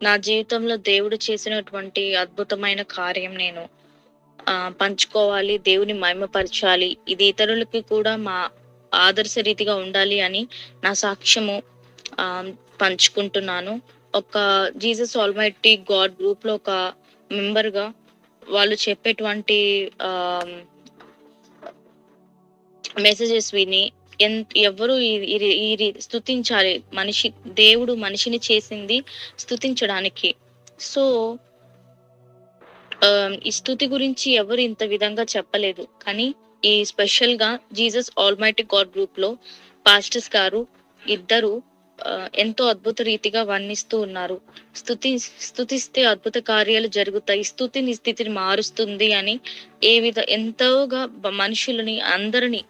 నా జీవితంలో దేవుడు చేసినటువంటి అద్భుతమైన కార్యం నేను పంచుకోవాలి. దేవుని మహిమపరచాలి. ఇది ఇతరులకి కూడా మా ఆదర్శ రీతిగా ఉండాలి అని నా సాక్ష్యము పంచుకుంటున్నాను. ఒక జీసస్ ఆల్మైటీ గాడ్ గ్రూప్‌లో ఒక మెంబర్‌గా వాళ్ళు చెప్పేటువంటి మెసేజెస్ విని ఎంత ఎవరు ఈ ఈ రి స్తుతించాలి. మనిషి దేవుడు మనిషిని చేసింది స్తుతించడానికి. సో ఈ స్థుతి గురించి ఎవరు ఇంత విధంగా చెప్పలేదు. కానీ ఈ స్పెషల్‌గా జీసస్ ఆల్మైటీ గాడ్ గ్రూప్‌లో పాస్టర్స్ గారు ఇద్దరు ఎంతో అద్భుత రీతిగా వర్ణిస్తూ ఉన్నారు. స్థుతి స్థుతిస్తే అద్భుత కార్యాలు జరుగుతాయి. స్థుతిని స్థితిని మారుస్తుంది అని ఏ విధ ఎంతోగా మనుషులని అందరిని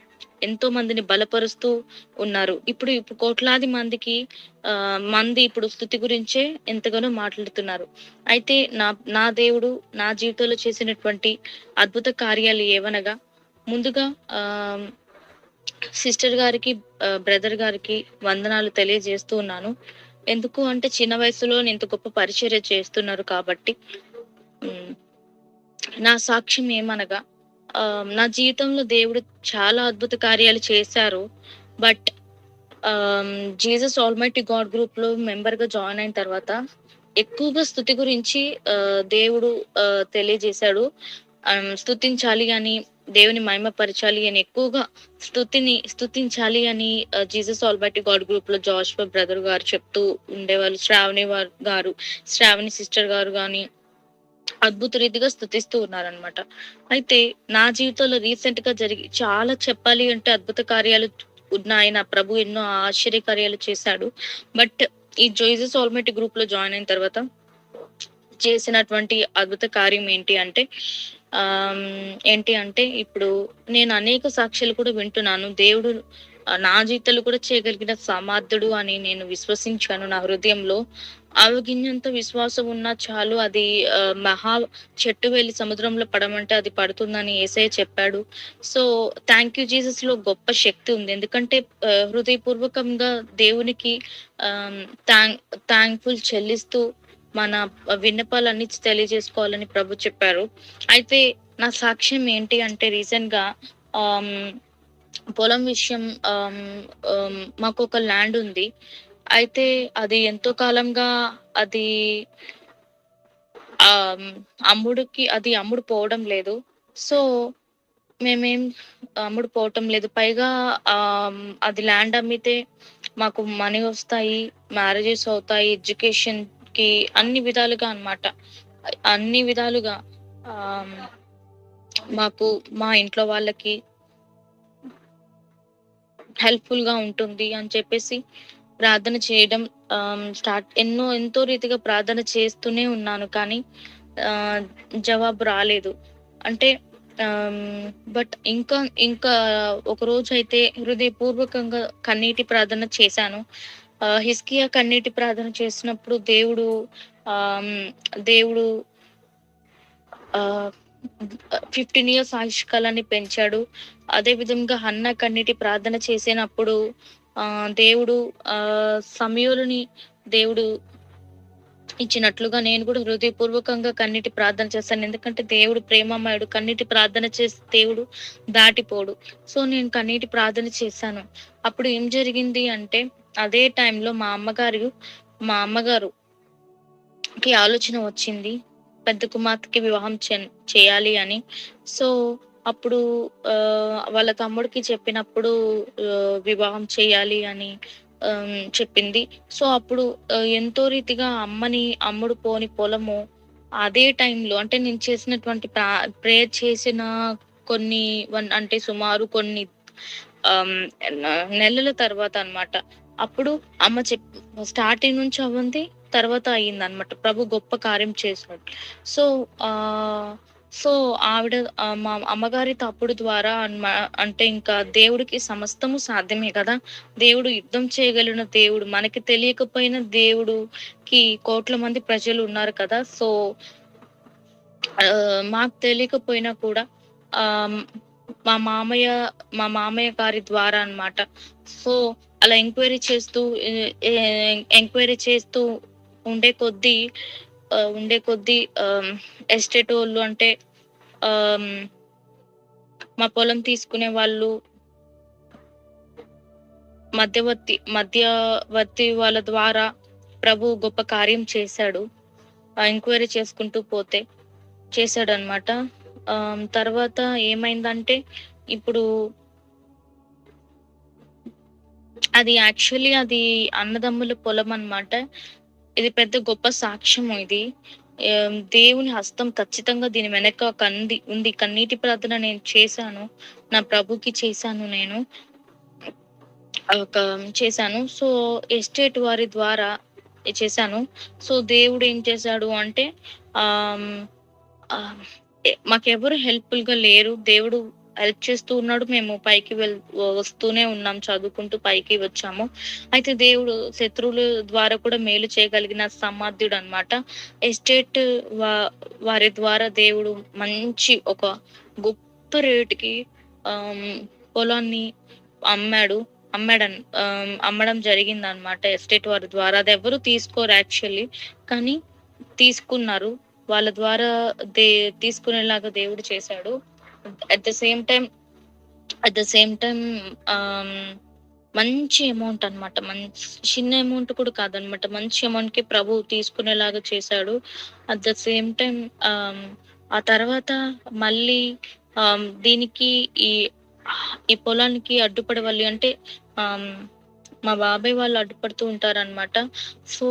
ఎంతో మందిని బలపరుస్తూ ఉన్నారు. ఇప్పుడు ఇప్పుడు కోట్లాది మందికి ఆ మంది ఇప్పుడు స్థుతి గురించే ఎంతగానో మాట్లాడుతున్నారు. అయితే నా నా దేవుడు నా జీవితంలో చేసినటువంటి అద్భుత కార్యాలు ఏవనగా ముందుగా ఆ సిస్టర్ గారికి బ్రదర్ గారికి వందనాలు తెలియజేస్తూ ఉన్నాను. ఎందుకు అంటే చిన్న వయసులో ఇంత గొప్ప పరిచర్య చేస్తున్నారు కాబట్టి. నా సాక్ష్యం ఏమనగా నా జీవితంలో దేవుడు చాలా అద్భుత కార్యాలు చేశారు. బట్ జీసస్ ఆల్మైటీ గాడ్ గ్రూప్లో మెంబర్గా జాయిన్ అయిన తర్వాత ఎక్కువగా స్థుతి గురించి దేవుడు తెలియజేశాడు. స్థుతించాలి స్తుతించాలి అని, దేవుని మహిమపరచాలి అని ఎక్కువగా స్థుతిని స్థుతించాలి అని జీసస్ ఆల్మైటీ గాడ్ గ్రూప్‌లో జాష్ బ్రదర్ గారు చెప్తూ ఉండేవాళ్ళు. శ్రావణి వార్ గారు, శ్రావణి సిస్టర్ గారు కానీ అద్భుత రీతిగా స్థుతిస్తూ ఉన్నారనమాట. అయితే నా జీవితంలో రీసెంట్గా జరిగి చాలా చెప్పాలి అంటే అద్భుత కార్యాలు ఉన్నాయి. నా ప్రభు ఎన్నో ఆశ్చర్య కార్యాలు చేశాడు. బట్ ఈ జీసస్ గ్రూప్లో జాయిన్ అయిన తర్వాత చేసినటువంటి అద్భుత కార్యం ఏంటి అంటే ఆ ఏంటి అంటే ఇప్పుడు నేను అనేక సాక్ష్యాలు కూడా వింటున్నాను. దేవుడు నా జీవితంలో కూడా చేయగలిగిన సమర్థుడు అని నేను విశ్వసించాను నా హృదయంలో. ఆవగింజంత విశ్వాసం ఉన్నా చాలు అది మహా చెట్టు వెళ్ళి సముద్రంలో పడమంటే అది పడుతుందని యేసయ్య చెప్పాడు. సో థ్యాంక్ యూ జీసస్లో గొప్ప శక్తి ఉంది. ఎందుకంటే హృదయపూర్వకంగా దేవునికి థ్యాంక్ థ్యాంక్ఫుల్ చెల్లిస్తూ మన విన్నపాలన్నీ తెలియజేసుకోవాలని ప్రభు చెప్పారు. అయితే నా సాక్ష్యం ఏంటి అంటే రీసెంట్‌గా ఆ పొలం విషయం మాకు ఒక ల్యాండ్ ఉంది. అయితే అది ఎంతో కాలంగా అది అమ్ముడికి అమ్ముడుకి అది అమ్ముడు పోవడం లేదు. సో మేమేం అమ్ముడు పోవటం లేదు. పైగా అది ల్యాండ్ అమ్మితే మాకు మనీ వస్తాయి. మ్యారేజెస్ అవుతాయి. ఎడ్యుకేషన్‌కి అన్ని విధాలుగా అన్నమాట. అన్ని విధాలుగా మాకు మా ఇంట్లో వాళ్ళకి హెల్ప్‌ఫుల్‌గా ఉంటుంది అని చెప్పేసి ప్రార్థన చేయడం స్టార్ట్ ఎన్నో ఎంతో రీతిగా ప్రార్థన చేస్తూనే ఉన్నాను. కానీ జవాబు రాలేదు. అంటే బట్ ఇంకా ఇంకా ఒక రోజు అయితే హృదయపూర్వకంగా కన్నీటి ప్రార్థన చేశాను. హిస్కియా కన్నీటి ప్రార్థన చేసినప్పుడు దేవుడు ఆ దేవుడు ఫిఫ్టీన్ ఇయర్స్ ఆయుష్కాలాన్ని పెంచాడు. అదే విధంగా హన్న కన్నీటి ప్రార్థన చేసినప్పుడు ఆ దేవుడు ఆ సమయులని దేవుడు ఇచ్చినట్లుగా నేను కూడా హృదయపూర్వకంగా కన్నీటి ప్రార్థన చేశాను. ఎందుకంటే దేవుడు ప్రేమమయుడు. కన్నిటి ప్రార్థన చేస్తే దేవుడు దాటిపోడు. సో నేను కన్నీటి ప్రార్థన చేశాను. అప్పుడు ఏం జరిగింది అంటే అదే టైంలో మా అమ్మగారు మా అమ్మగారు కి ఆలోచన వచ్చింది. పెద్ద కుమార్తెకి వివాహం చేయాలి అని. సో అప్పుడు వాళ్ళ తమ్ముడికి చెప్పినప్పుడు వివాహం చేయాలి అని చెప్పింది. సో అప్పుడు ఎంతో రీతిగా అమ్మని అమ్ముడు పోని పొలము అదే టైంలో అంటే నేను చేసినటువంటి ప్రా ప్రేయర్ చేసిన కొన్ని వన్ అంటే సుమారు కొన్ని నెలల తర్వాత అన్నమాట. అప్పుడు అమ్మ చెప్ స్టార్టింగ్ నుంచి అవ్వంది తర్వాత అయిందన్నమాట. ప్రభు గొప్ప కార్యం చేసినట్టు సో ఆ సో ఆవిడ మా అమ్మగారి తప్పుడు ద్వారా అంటే ఇంకా దేవుడికి సమస్తము సాధ్యమే కదా! దేవుడు యుద్ధం చేయగలిగిన దేవుడు. మనకి తెలియకపోయినా దేవుడుకి కోట్ల మంది ప్రజలు ఉన్నారు కదా! సో మాకు తెలియకపోయినా కూడా ఆ మా మామయ్య మా మామయ్య గారి ద్వారా అన్నమాట. సో అలా ఎంక్వైరీ చేస్తూ ఎంక్వైరీ చేస్తూ ఉండే కొద్దీ ఉండే కొద్దీ ఎస్టేట్ వాళ్ళు అంటే మా పొలం తీసుకునే వాళ్ళు మధ్యవర్తి మధ్యవర్తి వాళ్ళ ద్వారా ప్రభు గొప్ప కార్యం చేశాడు. ఎంక్వైరీ చేసుకుంటూ పోతే చేశాడు అనమాట తర్వాత ఏమైందంటే ఇప్పుడు అది యాక్చువల్లీ అది అన్నదమ్ముల పొలం అన్నమాట. ఇది పెద్ద గొప్ప సాక్ష్యం ఇది. దేవుని హస్తం ఖచ్చితంగా దీని వెనక కంది ఉంది. కన్నీటి ప్రార్థన నేను చేశాను. నా ప్రభుకి చేశాను నేను. ఒక చేశాను. సో, ఎస్టేట్ వారి ద్వారా చేశాను. సో, దేవుడు ఏం చేశాడు అంటే ఆ ఆహ్, ఎ మాకెవరు హెల్ప్‌ఫుల్‌గా లేరు. దేవుడు హెల్ప్ చేస్తూ ఉన్నాడు. మేము పైకి వెళ్ వస్తూనే ఉన్నాం. చదువుకుంటూ పైకి వచ్చాము. అయితే దేవుడు శత్రువుల ద్వారా కూడా మేలు చేయగలిగిన సమాధ్యుడు అనమాట ఎస్టేట్ వా వారి ద్వారా దేవుడు మంచి ఒక గొప్ప రేటుకి ఆహ్, పొలాన్ని అమ్మాడు. అమ్మాడన్ ఆహ్, అమ్మడం జరిగిందనమాట ఎస్టేట్ వారి ద్వారా. అదెవ్వరు తీసుకోరు యాక్చువల్లీ. కానీ తీసుకున్నారు. వాళ్ళ ద్వారా దే తీసుకునేలాగా దేవుడు చేశాడు. At the same time at the same time మంచి అమౌంట్ అన్నమాట. మంచి చిన్న అమౌంట్ కూడా కాదనమాట. మంచి అమౌంట్కి ప్రభువు తీసుకునేలాగా చేశాడు. అట్ ద సేమ్ టైం ఆ తర్వాత మళ్ళీ um, దీనికి ఈ ఈ పొలానికి అడ్డుపడవాలి అంటే um, మా బాబాయ్ వాళ్ళు అడ్డుపడుతూ ఉంటారనమాట. సో,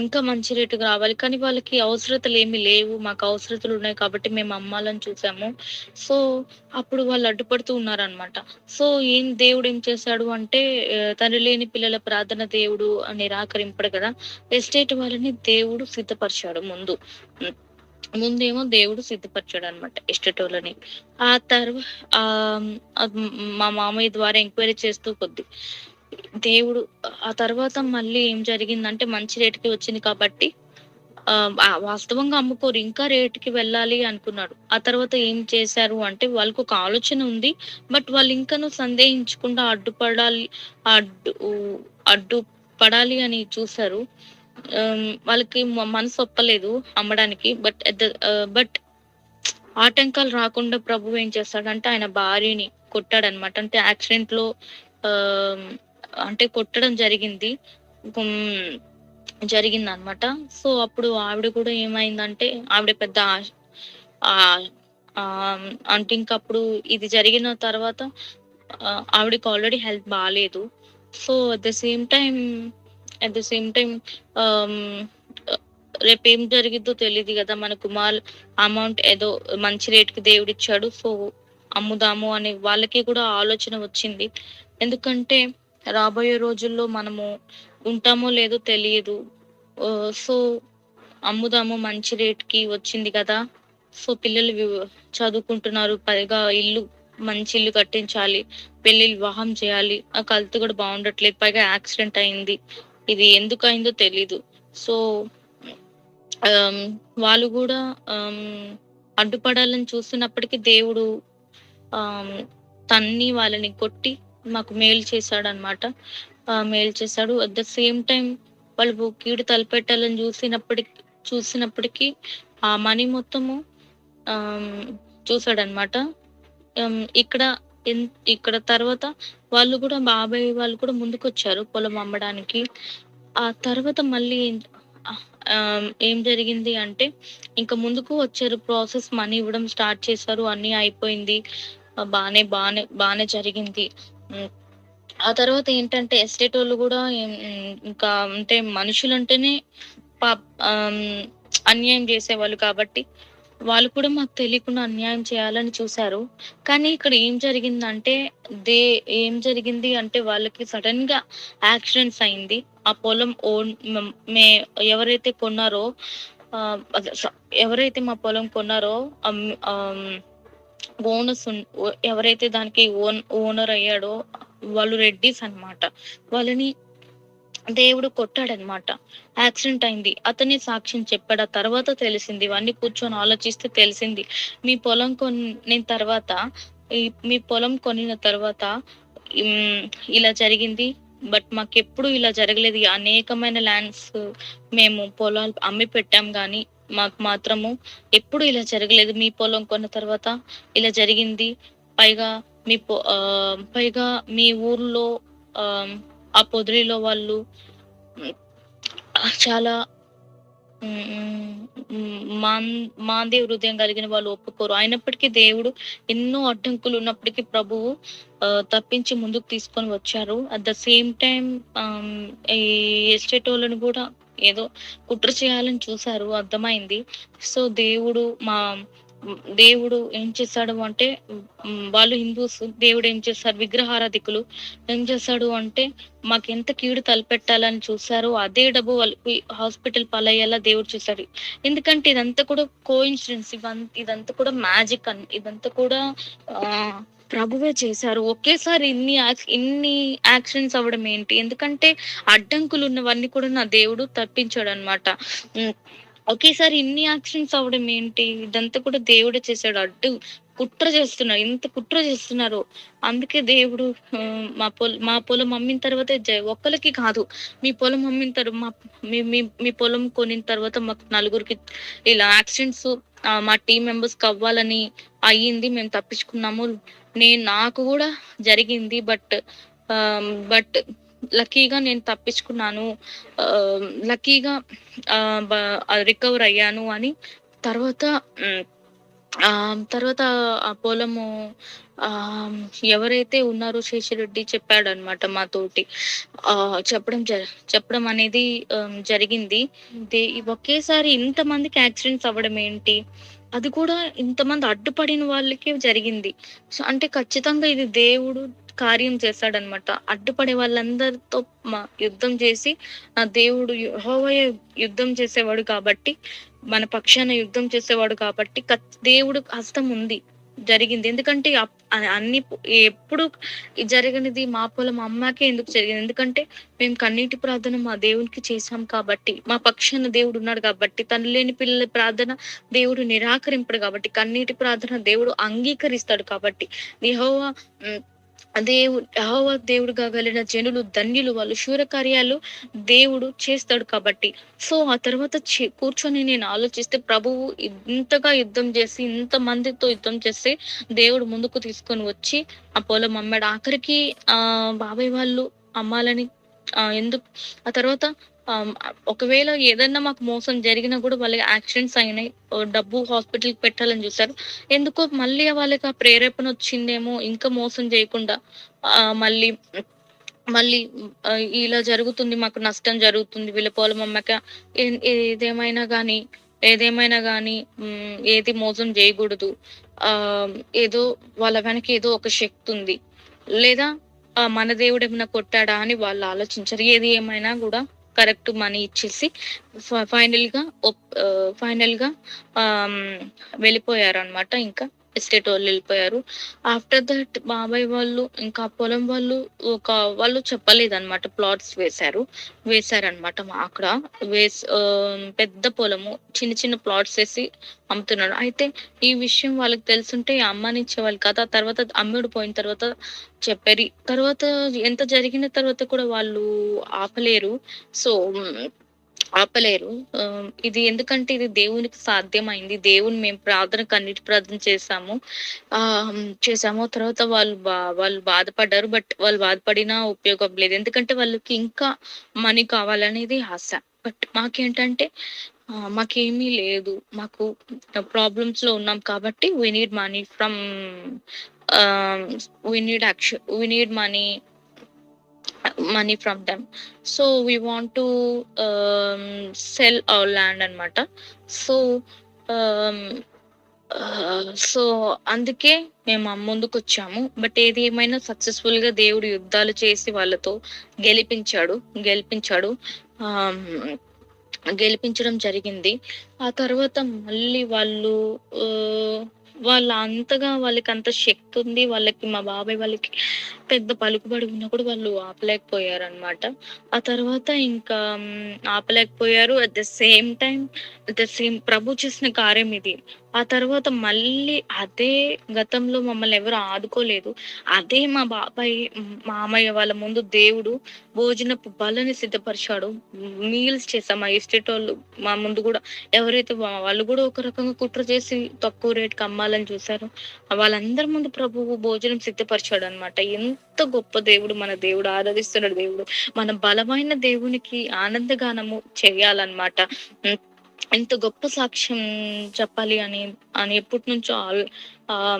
ఇంకా మంచి రేటుకి రావాలి. కానీ వాళ్ళకి అవసరతలు ఏమి లేవు. మాకు అవసరతలు ఉన్నాయి కాబట్టి మేము అమ్మాలని చూసాము. సో, అప్పుడు వాళ్ళు అడ్డుపడుతూ ఉన్నారనమాట. సో, ఏం దేవుడు ఏం చేశాడు అంటే తండ్రి లేని పిల్లల ప్రార్థన దేవుడు నిరాకరింపడు కదా! ఎస్టేట్ వాళ్ళని దేవుడు సిద్ధపరిచాడు ముందు. ముందేమో దేవుడు సిద్ధపరిచాడనమాట ఎస్టేటోళ్ళని. ఆ తర్వాత ఆ మా మామయ్య ద్వారా ఎంక్వైరీ చేస్తూ కొద్దీ దేవుడు ఆ తర్వాత మళ్ళీ ఏం జరిగిందంటే మంచి రేటుకి వచ్చింది కాబట్టి ఆ వాస్తవంగా అమ్ముకోరు. ఇంకా రేటుకి వెళ్ళాలి అనుకున్నాడు. ఆ తర్వాత ఏం చేశారు అంటే వాళ్ళకు ఒక ఆలోచన ఉంది. బట్ వాళ్ళు ఇంకాను సందేహించకుండా అడ్డుపడాలి అడ్డు అడ్డు పడాలి అని చూసారు. వాళ్ళకి మనసు ఒప్పలేదు అమ్మడానికి. బట్ ద బట్ ఆటంకాలు రాకుండా ప్రభువు ఏం చేస్తాడంటే ఆయన భార్యని కొట్టాడనమాట. అంటే యాక్సిడెంట్‌లో ఆహ్, అంటే కొట్టడం జరిగింది. జరిగింది అనమాట సో, అప్పుడు ఆవిడ కూడా ఏమైందంటే ఆవిడ పెద్ద ఆ అంటే ఇంకప్పుడు ఇది జరిగిన తర్వాత ఆవిడకి ఆల్రెడీ హెల్త్ బాగాలేదు so, at the same time at the same time రేపు రేపేం జరిగిద్దో తెలియదు కదా మన కుమార్ అమౌంట్ ఏదో మంచి రేట్‌కి దేవుడిచ్చాడు. సో, అమ్ముదాము అని వాళ్ళకి కూడా ఆలోచన వచ్చింది. ఎందుకంటే రాబోయే రోజుల్లో మనము ఉంటామో లేదో తెలియదు. సో, అమ్ముదాము మంచి రేట్‌కి వచ్చింది కదా! సో, పిల్లలు చదువుకుంటున్నారు. పైగా ఇల్లు మంచి ఇల్లు కట్టించాలి. పెళ్ళి వివాహం చేయాలి. ఆ కలుతు కూడా బాగుండట్లేదు పైగా యాక్సిడెంట్ అయింది. ఇది ఎందుకయిందో తెలీదు. సో, వాళ్ళు కూడా అడ్డుపడాలని చూస్తున్నప్పటికీ దేవుడు తన్ని వాళ్ళని కొట్టి మాకు మెయిల్ చేశాడు అనమాట మేలు చేశాడు. అట్ ద సేమ్ టైం వాళ్ళు కీడు తలపెట్టాలని చూసినప్పటికి చూసినప్పటికీ ఆ మనీ మొత్తము ఆ చూసాడనమాట. ఇక్కడ ఇక్కడ తర్వాత వాళ్ళు కూడా బాబాయ్ వాళ్ళు కూడా ముందుకొచ్చారు పొలం అమ్మడానికి. ఆ తర్వాత మళ్ళీ ఏం జరిగింది అంటే ఇంకా ముందుకు వచ్చారు. ప్రాసెస్ మనీ ఇవ్వడం స్టార్ట్ చేశారు. అన్నీ అయిపోయింది. బాగానే బానే బానే బానే జరిగింది. ఆ తర్వాత ఏంటంటే ఎస్టేటోళ్ళు వాళ్ళు కూడా ఇంకా అంటే మనుషులంటేనే పాప్ అన్యాయం చేసేవాళ్ళు కాబట్టి వాళ్ళు కూడా మాకు తెలియకుండా అన్యాయం చేయాలని చూశారు కానీ ఇక్కడ ఏం జరిగిందంటే దే ఏం జరిగింది అంటే వాళ్ళకి సడెన్‌గా యాక్సిడెంట్స్ అయింది. ఆ పొలం ఓన్ మే ఎవరైతే కొన్నారో ఎవరైతే మా పొలం కొన్నారో ఓనర్స్ ఉన్ ఎవరైతే దానికి ఓన్ ఓనర్ అయ్యాడో వాళ్ళు రెడ్డీస్ అన్నమాట. వాళ్ళని దేవుడు కొట్టాడన్నమాట. యాక్సిడెంట్ అయింది. అతనే సాక్ష్యం చెప్పాడు. ఆ తర్వాత తెలిసింది. ఇవన్నీ కూర్చొని ఆలోచిస్తే తెలిసింది. మీ పొలం కొనిన తర్వాత మీ పొలం కొనిన తర్వాత ఇలా జరిగింది. బట్ మాకెప్పుడు ఇలా జరగలేదు అనేకమైన ల్యాండ్స్ మేము పొలాలు అమ్మి పెట్టాం కానీ మాకు మాత్రము ఎప్పుడు ఇలా జరగలేదు. మీ పొలం కొన్న తర్వాత ఇలా జరిగింది. పైగా మీ పొ ఆ, పైగా మీ ఊర్లో ఆ, పొదిరిలో వాళ్ళు చాలా మాన్ మాందే హృదయం కలిగిన వాళ్ళు ఒప్పుకోరు. అయినప్పటికీ దేవుడు ఎన్నో అడ్డంకులు ఉన్నప్పటికీ ప్రభువు తప్పించి ముందుకు తీసుకొని వచ్చారు. అట్ ద సేమ్ టైం ఈ ఎస్టేట్ వాళ్ళని కూడా ఏదో కుట్ర చేయాలని చూసారు అర్థమైంది. సో దేవుడు మా దేవుడు ఏం చేశాడు అంటే వాళ్ళు హిందూస్ దేవుడు ఏం చేశారు? విగ్రహారాధికులు ఏం చేశాడు అంటే మాకు ఎంత కీడు తలపెట్టాలని చూసారో అదే డబ్బు వాళ్ళకి హాస్పిటల్ పాలయ్యేలా దేవుడు చూశాడు. ఎందుకంటే ఇదంతా కూడా కో ఇన్సిడెన్స్ ఇదంతా కూడా మ్యాజిక్ అని ఇదంతా కూడా ఆ ప్రభువే చేశారు. ఒకేసారి ఇన్ని ఇన్ని యాక్సిడెంట్స్ అవ్వడం ఏంటి? ఎందుకంటే అడ్డంకులు ఉన్నవన్నీ కూడా నా దేవుడు తప్పించాడు అనమాట ఒకేసారి ఇన్ని యాక్సిడెంట్స్ అవ్వడం ఏంటి? ఇదంతా కూడా దేవుడే చేశాడు. అడ్డు కుట్ర చేస్తున్నారు. ఇంత కుట్ర చేస్తున్నారు. అందుకే దేవుడు మా పొల మా పొలం అమ్మిన తర్వాత ఒక్కరికి కాదు. మీ పొలం అమ్మిన తర్వాత మా మీ మీ మీ పొలం కొనిన తర్వాత మాకు నలుగురికి ఇలా యాక్సిడెంట్స్ మా టీం మెంబర్స్ అవ్వాలని అయ్యింది. మేము తప్పించుకున్నాము. నేను నాకు కూడా జరిగింది బట్ బట్ లక్కీగా నేను తప్పించుకున్నాను. లక్కీగా రికవర్ అయ్యాను అని తర్వాత ఆ తర్వాత ఆ పొలము ఆ ఎవరైతే ఉన్నారో శేషిరెడ్డి చెప్పాడు అనమాట మాతోటి. ఆ చెప్పడం జ- చెప్పడం అనేది జరిగింది. ఒకేసారి ఒకేసారి ఇంతమందికి యాక్సిడెంట్స్ అవ్వడం ఏంటి అది కూడా ఇంతమంది అడ్డుపడిన వాళ్ళకే జరిగింది. సో అంటే ఖచ్చితంగా ఇది దేవుడు కార్యం చేశాడనమాట అడ్డుపడే వాళ్ళందరితో మా యుద్ధం చేసి ఆ దేవుడు యెహోవాయే యుద్ధం చేసేవాడు కాబట్టి మన పక్షాన యుద్ధం చేసేవాడు కాబట్టి దేవుడు హస్తం ఉంది. జరిగింది. ఎందుకంటే అప్- అన్ని ఎప్పుడు జరిగినది మా పొలం అమ్మకే ఎందుకు జరిగింది. ఎందుకంటే మేము కన్నీటి ప్రార్థన మా దేవునికి చేశాం కాబట్టి మా పక్షాన దేవుడు ఉన్నాడు కాబట్టి తను లేని పిల్లల ప్రార్థన దేవుడు నిరాకరింపడు కాబట్టి కన్నీటి ప్రార్థన దేవుడు అంగీకరిస్తాడు కాబట్టి యెహోవా దేవుడు యహోవ దేవుడుగా వెళ్ళిన జనులు ధన్యులు వాళ్ళు శూర కార్యాలు దేవుడు చేస్తాడు కాబట్టి. సో ఆ తర్వాత కూర్చొని నేను ఆలోచిస్తే ప్రభువు ఇంతగా యుద్ధం చేసి ఇంత మందితో యుద్ధం చేస్తే దేవుడు ముందుకు తీసుకొని వచ్చి ఆ పొలం అమ్మాడు ఆఖరికి ఆ బాబాయ్ వాళ్ళు అమ్మాలని ఆ ఎందుకు ఆ తర్వాత ఒకవేళ ఏదన్నా మాకు మోసం జరిగినా కూడా వాళ్ళకి యాక్సిడెంట్స్ అయినాయి. డబ్బు హాస్పిటల్కి పెట్టాలని చూసారు ఎందుకో మళ్ళీ వాళ్ళకి ఆ ప్రేరేపణ వచ్చిందేమో ఇంకా మోసం చేయకుండా మళ్ళీ మళ్ళీ ఇలా జరుగుతుంది మాకు నష్టం జరుగుతుంది వీళ్ళ పొలం అమ్మక ఏ- ఏదేమైనా కానీ ఏదేమైనా కానీ ఏది మోసం చేయకూడదు. ఆ ఏదో వాళ్ళ వెనక ఏదో ఒక శక్తి ఉంది. లేదా ఆ, మన దేవుడు ఏమైనా కొట్టాడా అని వాళ్ళు ఆలోచించరు. ఏది ఏమైనా కూడా కరెక్ట్ మనీ ఇచ్చేసి ఫైనల్గా ఫైనల్గా వెళ్ళిపోయారు అనమాట ఇంకా. ఎస్టేట్ వాళ్ళు వెళ్ళిపోయారు. ఆఫ్టర్ దట్ బాబాయ్ వాళ్ళు ఇంకా పొలం వాళ్ళు ఒక వాళ్ళు చెప్పలేదన్నమాట ప్లాట్స్ వేశారు. వేశారనమాట అక్కడ. వేస్ ఆ, పెద్ద పొలము చిన్న చిన్న ప్లాట్స్ వేసి అమ్ముతున్నాడు. అయితే ఈ విషయం వాళ్ళకి తెలుసుంటే అమ్మనిచ్చేవాళ్ళు కదా. తర్వాత అమ్ముడు పోయిన తర్వాత చెప్పారు. తర్వాత ఎంత జరిగిన తర్వాత కూడా వాళ్ళు ఆపలేరు. సో ఆపలేరు. ఇది ఎందుకంటే ఇది దేవునికి సాధ్యమైంది. దేవుని మేము ప్రార్థన కన్నీటి ప్రార్థన చేశాము. ఆ చేసాము తర్వాత వాళ్ళు వాళ్ళు బాధపడ్డారు. బట్ వాళ్ళు బాధపడినా ఉపయోగం లేదు. ఎందుకంటే వాళ్ళకి ఇంకా మనీ కావాలనేది ఆశ. బట్ మాకేంటంటే మాకేమీ లేదు. మాకు ప్రాబ్లమ్స్లో ఉన్నాం కాబట్టి we need money from we need action we need money money from them so we want to sell our land అనమాట సో సో అందుకే మేము ముందుకు వచ్చాము. బట్ ఏది ఏమైనా సక్సెస్ఫుల్గా దేవుడు యుద్ధాలు చేసి వాళ్ళతో గెలిపించాడు గెలిపించాడు um, గెలిపించడం జరిగింది. ఆ తర్వాత మళ్ళీ వాళ్ళు uh, వాళ్ళ అంతగా వాళ్ళకి అంత శక్తి ఉంది. వాళ్ళకి మా బాబాయ్ వాళ్ళకి పెద్ద పలుకుబడి ఉన్నా కూడా వాళ్ళు ఆపలేకపోయారు అనమాట ఆ తర్వాత ఇంకా ఆపలేకపోయారు. At the same time at the same ప్రభు చేసిన కార్యం ఇది. ఆ తర్వాత మళ్ళీ అదే గతంలో మమ్మల్ని ఎవరు ఆదుకోలేదు. అదే మా బాబాయ్ మామయ్య వాళ్ళ ముందు దేవుడు భోజనపు బలని సిద్ధపరిచాడు. మీల్స్ చేసాం మా ఎస్టేట్ వాళ్ళు మా ముందు కూడా ఎవరైతే వాళ్ళు కూడా ఒక రకంగా కుట్ర చేసి తక్కువ రేట్కి అమ్మాలని చూసారో వాళ్ళందరి ముందు ప్రభువు భోజనం సిద్ధపరిచాడు అనమాట ఎంత గొప్ప దేవుడు మన దేవుడు ఆరాధిస్తున్నాడు దేవుడు మన బలమైన దేవునికి ఆనందగానము చేయాలన్నమాట. ఇంత ఎంత గొప్ప సాక్ష్యం చెప్పాలి అని అని ఎప్పటి నుంచో ఆ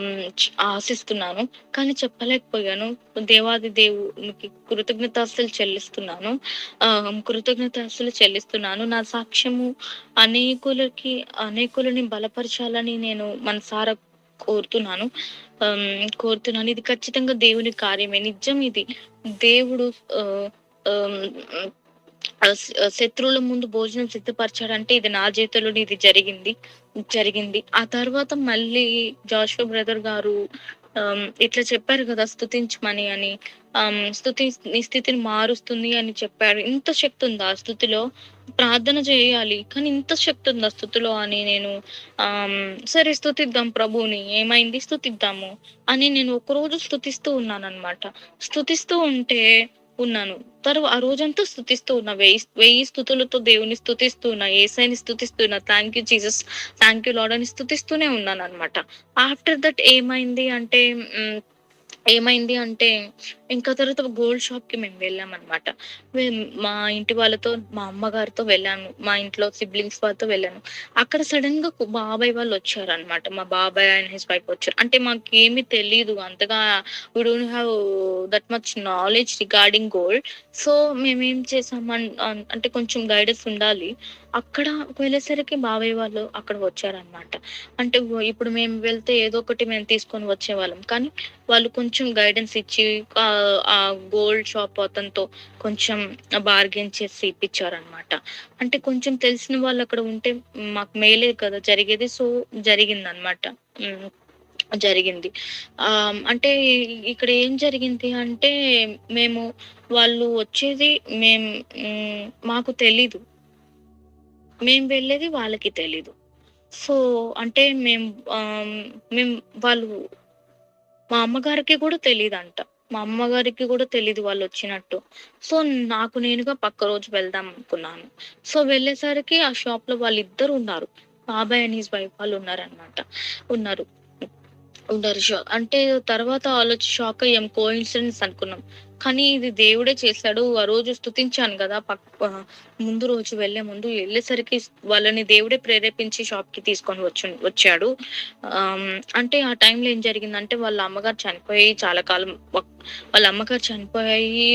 ఆశిస్తున్నాను. కానీ చెప్పలేకపోయాను. దేవాది దేవునికి కృతజ్ఞతాస్తులు చెల్లిస్తున్నాను. ఆ కృతజ్ఞతాస్తులు చెల్లిస్తున్నాను. నా సాక్ష్యము అనేకులకి అనేకులని బలపరచాలని నేను మనసారా కోరుతున్నాను. కోరుతున్నాను. ఇది ఖచ్చితంగా దేవుని కార్యమే. నిజం ఇది. దేవుడు ఆ, శత్రువుల ముందు భోజనం సిద్ధపరచాడంటే ఇది నా జీవితంలో ఇది జరిగింది జరిగింది. ఆ తర్వాత మళ్ళీ జాషువా బ్రదర్ గారు ఇట్లా చెప్పారు కదా స్థుతించమని అని ఆ స్థుతి నీ స్థితిని మారుస్తుంది అని చెప్పారు. ఇంత శక్తి ఉందా ఆ స్థుతిలో? ప్రార్థన చేయాలి కానీ ఇంత శక్తి ఉందా స్థుతిలో అని నేను ఆ సరే స్థుతిద్దాం ప్రభువుని ఏమైంది? స్థుతిద్దాము అని నేను ఒక రోజు స్థుతిస్తూ ఉన్నాను అనమాట స్థుతిస్తూ ఉంటే ఉన్నాను. తర్వాత ఆ రోజంతా స్థుతిస్తూ ఉన్నా. వెయ్యి వెయ్యి స్థుతులతో దేవుని స్థుతిస్తూ ఉన్నా. ఏసైని స్థుతిస్తున్నా thank you Jesus thank you Lord అని స్థుతిస్తూనే ఉన్నాను అనమాట ఆఫ్టర్ దట్ ఏమైంది అంటే ఏమైంది అంటే ఇంకా తర్వాత గోల్డ్ షాప్కి మేము వెళ్ళాం అనమాట మా ఇంటి వాళ్ళతో మా అమ్మగారితో వెళ్ళాను. మా ఇంట్లో సిబ్లింగ్స్ వాళ్ళతో వెళ్ళాను. అక్కడ సడన్గా బాబాయ్ వాళ్ళు వచ్చారు అనమాట మా బాబాయ్ అండ్ హిస్ వైఫ్ వచ్చారు. అంటే మాకు తెలియదు అంతగా we don't have that much knowledge regarding gold so మేమేం చేసాం అంటే కొంచెం గైడెన్స్ ఉండాలి. అక్కడ వెళ్ళేసరికి బాబాయ్ వాళ్ళు అక్కడ వచ్చారనమాట అంటే ఇప్పుడు మేము వెళ్తే ఏదో ఒకటి మేము తీసుకొని వచ్చేవాళ్ళం. కానీ వాళ్ళు కొంచెం గైడెన్స్ ఇచ్చి ఆ- గోల్డ్ షాప్ అతనితో కొంచెం బార్గెన్ చేసి ఇప్పించారనమాట అంటే కొంచెం తెలిసిన వాళ్ళు అక్కడ ఉంటే మాకు మేలే కదా జరిగేది. సో జరిగింది అనమాట జరిగింది. ఆ అంటే ఇక్కడ ఏం జరిగింది అంటే మేము వాళ్ళు వచ్చేది మేము మాకు తెలీదు. మేము వెళ్ళేది వాళ్ళకి తెలీదు. సో అంటే మేము మేము వాళ్ళు మా అమ్మగారికి కూడా తెలియదు అంట మా అమ్మగారికి కూడా తెలియదు వాళ్ళు వచ్చినట్టు. సో నాకు నేనుగా పక్క రోజు వెళ్దాం అనుకున్నాను. సో వెళ్ళేసరికి ఆ షాప్లో వాళ్ళిద్దరు ఉన్నారు. బాబాయ్ అండ్ హిస్ వైఫ్ వాళ్ళు ఉన్నారనమాట ఉన్నారు. ఉన్నారు షాక్ అంటే తర్వాత ఆలోచి షాక్ అయ్యాం. కో ఇన్సిడెన్స్ అనుకున్నాం. కానీ ఇది దేవుడే చేశాడు. ఆ రోజు స్తుతించాను కదా పక్క ముందు రోజు వెళ్ళే ముందు వెళ్ళేసరికి వాళ్ళని దేవుడే ప్రేరేపించి షాప్కి తీసుకొని వచ్చి వచ్చాడు. అంటే ఆ టైంలో ఏం జరిగిందంటే వాళ్ళ అమ్మగారు చనిపోయి చాలా కాలం వాళ్ళ అమ్మగారు చనిపోయి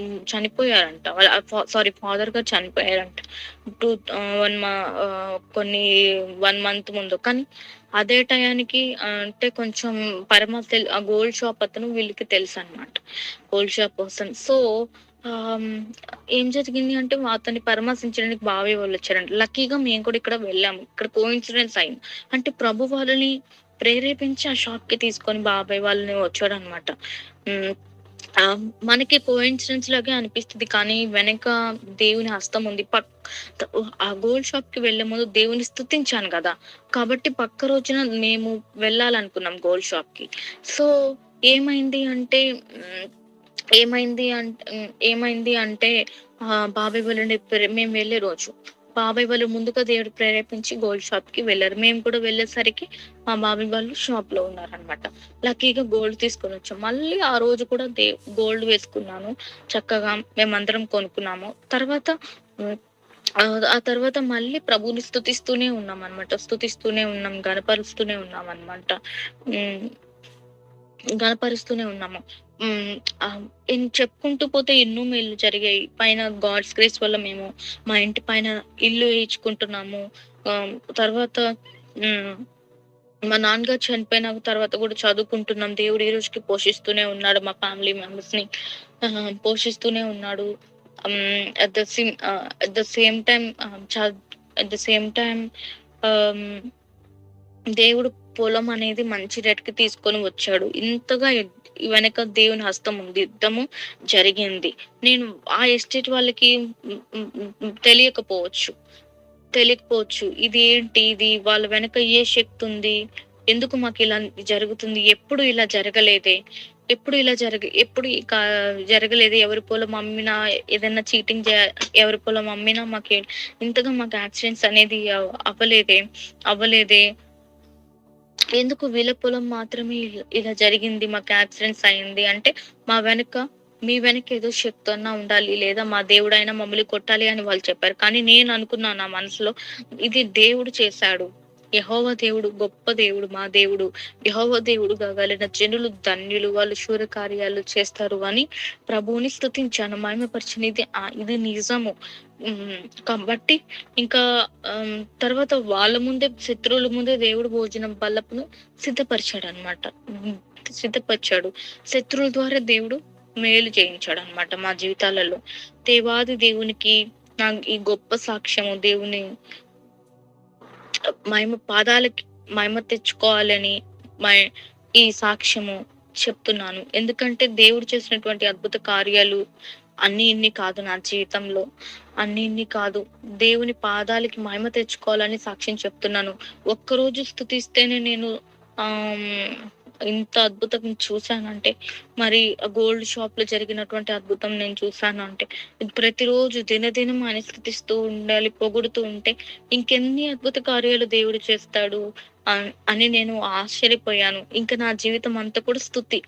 చనిపోయారంట. వాళ్ళ సారీ ఫాదర్ గారు చనిపోయారంట. టూ వన్ మా కొన్ని వన్ మంత్ ముందు. కానీ అదే టయానికి అంటే కొంచెం పరమ తెల్- ఆ గోల్డ్ షాప్ అతను వీళ్ళకి తెలుసు అనమాట గోల్డ్ షాప్ పర్సన్ సో ఏం జరిగింది అంటే అతన్ని పరామర్శించడానికి బావి వాళ్ళు వచ్చారంట. లక్కీగా మేము కూడా ఇక్కడ వెళ్ళాము. ఇక్కడ కో ఇన్సిడెన్స్ అయింది. అంటే ప్రభు వాళ్ళని ప్రేరేపించి ఆ షాప్కి తీసుకొని బాబాయ్ వాళ్ళని వచ్చాడు అనమాట మనకి కోయిన్సిడెన్స్ లాగే అనిపిస్తుంది కానీ వెనక దేవుని హస్తం ఉంది. పక్ ఆ గోల్డ్ షాప్కి వెళ్ళే ముందు దేవుని స్థుతించాను కదా. కాబట్టి పక్క రోజున మేము వెళ్ళాలనుకున్నాం గోల్డ్ షాప్కి. సో ఏమైంది అంటే ఏమైంది అంటే ఏమైంది అంటే ఆ, బాబాయ్ వెళ్ళండి మేము వెళ్ళే రోజు. బాబాయ్ వాళ్ళు ముందుగా దేవుడు ప్రేరేపించి గోల్డ్ షాప్కి వెళ్ళారు. మేము కూడా వెళ్ళేసరికి మా బాబాయ్ వాళ్ళు షాప్లో ఉన్నారనమాట లక్కీగా గోల్డ్ తీసుకొని వచ్చాం. మళ్ళీ ఆ రోజు కూడా దే గోల్డ్ వేసుకున్నాను. చక్కగా మేమందరం కొనుక్కున్నాము. తర్వాత ఆ తర్వాత మళ్ళీ ప్రభుని స్థుతిస్తూనే ఉన్నాం అనమాట స్థుతిస్తూనే ఉన్నాం గనపరుస్తూనే ఉన్నాం అనమాట గనపరుస్తూనే ఉన్నాము. చెప్పుకుంటూ పోతే ఎన్నో మేలు జరిగాయి. పైన గాడ్స్ గ్రేస్ వల్ల మేము మా ఇంటి పైన ఇల్లు వేయించుకుంటున్నాము తర్వాత మా నాన్నగారు చనిపోయిన తర్వాత కూడా చదువుకుంటున్నాం. దేవుడు ఈ రోజుకి పోషిస్తూనే ఉన్నాడు. మా ఫ్యామిలీ మెంబర్స్ని పోషిస్తూనే ఉన్నాడు. At the same at the same time at the same time దేవుడు పొలం అనేది మంచి రేటుకి తీసుకొని వచ్చాడు. ఇంతగా వెనక దేవుని హస్తం ఉంది. యుద్ధము జరిగింది. నేను ఆ ఎస్టేట్ వాళ్ళకి తెలియకపోవచ్చు. తెలియకపోవచ్చు. ఇది ఏంటి? ఇది వాళ్ళ వెనక ఏ శక్తి ఉంది? ఎందుకు మాకు ఇలా జరుగుతుంది? ఎప్పుడు ఇలా జరగలేదే? ఎప్పుడు ఇలా జరగ ఎప్పుడు ఇక జరగలేదు? ఎవరి పొలం అమ్మినా ఏదైనా చీటింగ్ చే ఎవరి పొలం అమ్మినా మాకు ఇంతగా మాకు యాక్సిడెంట్స్ అనేది అవ్వలేదే? అవ్వలేదే? ఎందుకు వీళ్ళ పొలం మాత్రమే ఇలా- ఇలా జరిగింది మాకు యాక్సిడెంట్స్ అయింది అంటే మా వెనక మీ వెనక ఏదో శక్తి అన్నా ఉండాలి లేదా మా దేవుడైనా మమ్మల్ని కొట్టాలి అని వాళ్ళు చెప్పారు. కానీ నేను అనుకున్నాను నా మనసులో ఇది దేవుడు చేశాడు. యహోవ దేవుడు గొప్ప దేవుడు మా దేవుడు. యహోవ దేవుడు కాగలిన జనులు ధన్యులు వాళ్ళు శూర కార్యాలు చేస్తారు అని ప్రభువుని స్థుతించాను. మహిమపరిచిన ఇది ఇది నిజము. కాబట్టి ఇంకా తర్వాత వాళ్ళ ముందే శత్రువుల ముందే దేవుడు భోజనం బల్లపును సిద్ధపరిచాడు అనమాట సిద్ధపరిచాడు. శత్రువుల ద్వారా దేవుడు మేలు చేయించాడు అనమాట మా జీవితాలలో. దేవాది దేవునికి నా ఈ గొప్ప సాక్ష్యము దేవుని మహిమ పాదాలకి మహిమ తెచ్చుకోవాలని మా ఈ సాక్ష్యము చెప్తున్నాను. ఎందుకంటే దేవుడు చేసినటువంటి అద్భుత కార్యాలు అన్ని ఇన్ని కాదు నా జీవితంలో. అన్ని ఇన్ని కాదు. దేవుని పాదాలకి మహిమ తెచ్చుకోవాలని సాక్ష్యం చెప్తున్నాను. ఒక్కరోజు స్థుతిస్తేనే నేను ఆ ఇంత అద్భుతం చూశానంటే మరి గోల్డ్ షాప్లో జరిగినటువంటి అద్భుతం నేను చూశాను అంటే ప్రతిరోజు దినదినం ఆయన స్థుతిస్తూ ఉండాలి పొగుడుతూ ఉంటే ఇంకెన్ని అద్భుత కార్యాలు దేవుడు చేస్తాడు అని నేను ఆశ్చర్యపోయాను. ఇంకా నా జీవితం అంతా కూడా స్థుతి.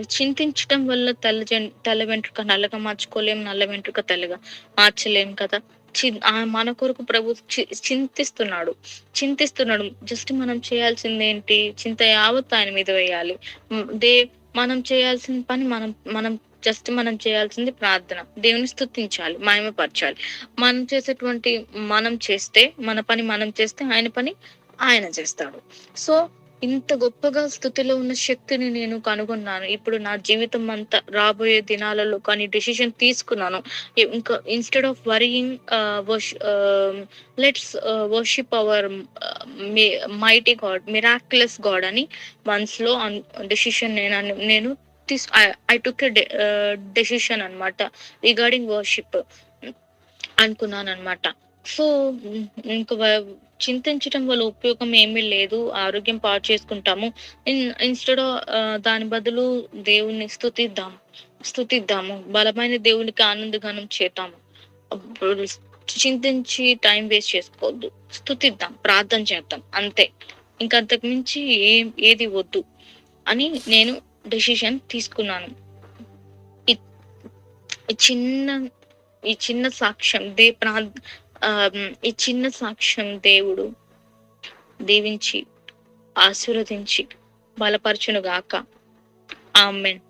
చింతించటం వల్ల తెల్ల తల వెంట్రుక నల్లగా మార్చుకోలేం నల్ల వెంట్రుక తెల్లగా మార్చలేం కదా. చి- మన కొరకు ప్రభు చి- చింతిస్తున్నాడు. చింతిస్తున్నాడు. జస్ట్ మనం చేయాల్సింది ఏంటి చింత యావత్ ఆయన మీద వేయాలి. దే మనం చేయాల్సిన పని మనం మనం జస్ట్ మనం చేయాల్సింది ప్రార్థన. దేవుని స్తుతించాలి మాయమపరచాలి మనం చేసేటువంటి మనం చేస్తే మన పని మనం చేస్తే ఆయన పని ఆయన చేస్తాడు. సో ఇంత గొప్పగా స్థుతిలో ఉన్న శక్తిని నేను కనుగొన్నాను. ఇప్పుడు నా జీవితం అంతా రాబోయే దినాలలో కానీ డెసిషన్ తీసుకున్నాను. ఇంకా instead of worrying let's worship our mighty God miraculous God అని మనసులో డెసిషన్ నేను నేను తీస్ ఐ టుక్ డెసిషన్ అనమాట రిగార్డింగ్ వర్షిప్ అనుకున్నాను అనమాట సో ఇంకా చింతించడం వల్ల ఉపయోగం ఏమీ లేదు. ఆరోగ్యం పాడు చేసుకుంటాము. ఇన్స్టెడ్ దాని బదులు దేవుణ్ణి స్థుతిద్దాం స్థుతిద్దాము బలమైన దేవునికి ఆనందగానం చేద్దాము. చింతించి టైం వేస్ట్ చేసుకోవద్దు. స్థుతిద్దాం ప్రార్థన చేద్దాం. అంతే. ఇంకంతకు మించి ఏం ఏది వద్దు అని నేను డెసిషన్ తీసుకున్నాను. ఈ- ఈ చిన్న ఈ చిన్న సాక్ష్యం దే ప్రా ఆ, ఈ చిన్న సాక్ష్యం దేవుడు దీవించి ఆశీర్వదించి బలపరచును గాక ఆమెన్.